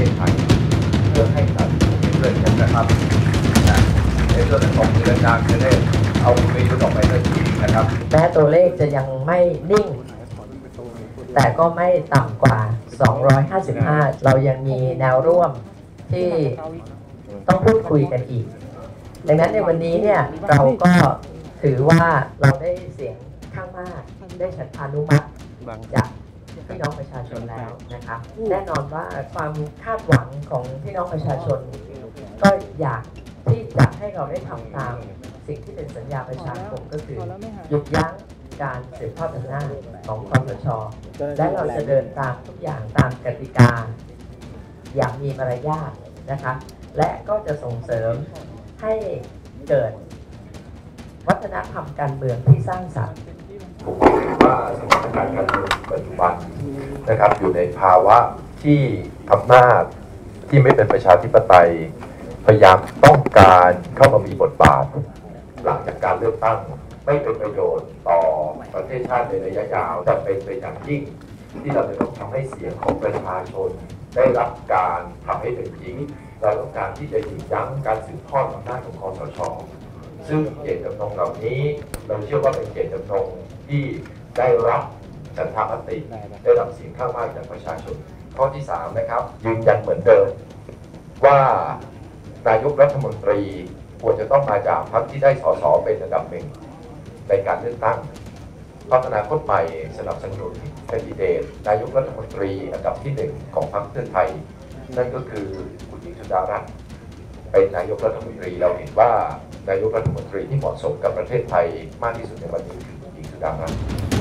ทศไทยเพื่อให้สัตว์ด้วยกันนะครับในส่วนของเรื่อจการจะได้เอาไปยุดออกไปด้วยทีนะครับแม้ตัวเลขจะยังไม่นิ่ง แต่ก็ไม่ต่ำกว่า 255 เรายังมีแนวร่วมที่ต้องพูดคุยกันอีก ดังนั้นในวันนี้เนี่ยเราก็ถือว่าเราได้เสียงข้างมากได้ฉันอนุมัติจาก พี่น้องประชาชนแล้วนะคะแน่นอนว่าความคาดหวังของพี่น้องประชาชน ก็อยากที่จะให้เราได้ทำตามสิ่งที่เป็นสัญญาประชาคมก็คือหยุดยั้งการสืบทอดอำนาจของคอสช และเราจะเดินตามทุกอย่างตามกติกา อย่างมีมารยาทนะคะและก็จะส่งเสริมให้เกิด วัฒนธรรมการเมืองที่สร้างสรรค์าสถานการการเมืองปัจจุบันนะครับอยู่ในภาวะที่อำนาจที่ไม่เป็นประชาธิปไตย พยายามต้องการเข้ามามีบทบาท หลังจากการเลือกตั้งไม่เป็นประโยชน์ต่อประเทศชาติในระยะยาวจะเป็นไปอย่างยิ่งที่เราจะต้องทำให้เสียงของประชาชน ได้รับการทำให้เป็นจริงเราต้องการที่จะหยุดยั้งการสืบทอดอำนาจของคอสชซึ่งเจตจำนงเหล่านี้ เราเชื่อว่าเป็นเจตจำนงที่ได้รับ ฉันทามติได้รับเสียงข้างมากจากประชาชน ข้อที่สามนะครับยืนยันเหมือนเดิมว่านายกรัฐมนตรีควรจะต้องมาจากพรรคที่ได้สสเป็นระดับหนึ่งในการเลือกตั้งพัฒนาคตใหม่สนับสนุนแคนดิเดตนายกรัฐมนตรีอันดับที่หนึ่งของพรรคเพื่อไทย นั่นก็คือคุณหญิงสุดารัตน์เป็นนายกรัฐมนตรีเราเห็นว่านายกรัฐมนตรีที่เหมาะสมกับประเทศไทยมากที่สุดในวันนี้คือคุณหญิงสุดารัตน์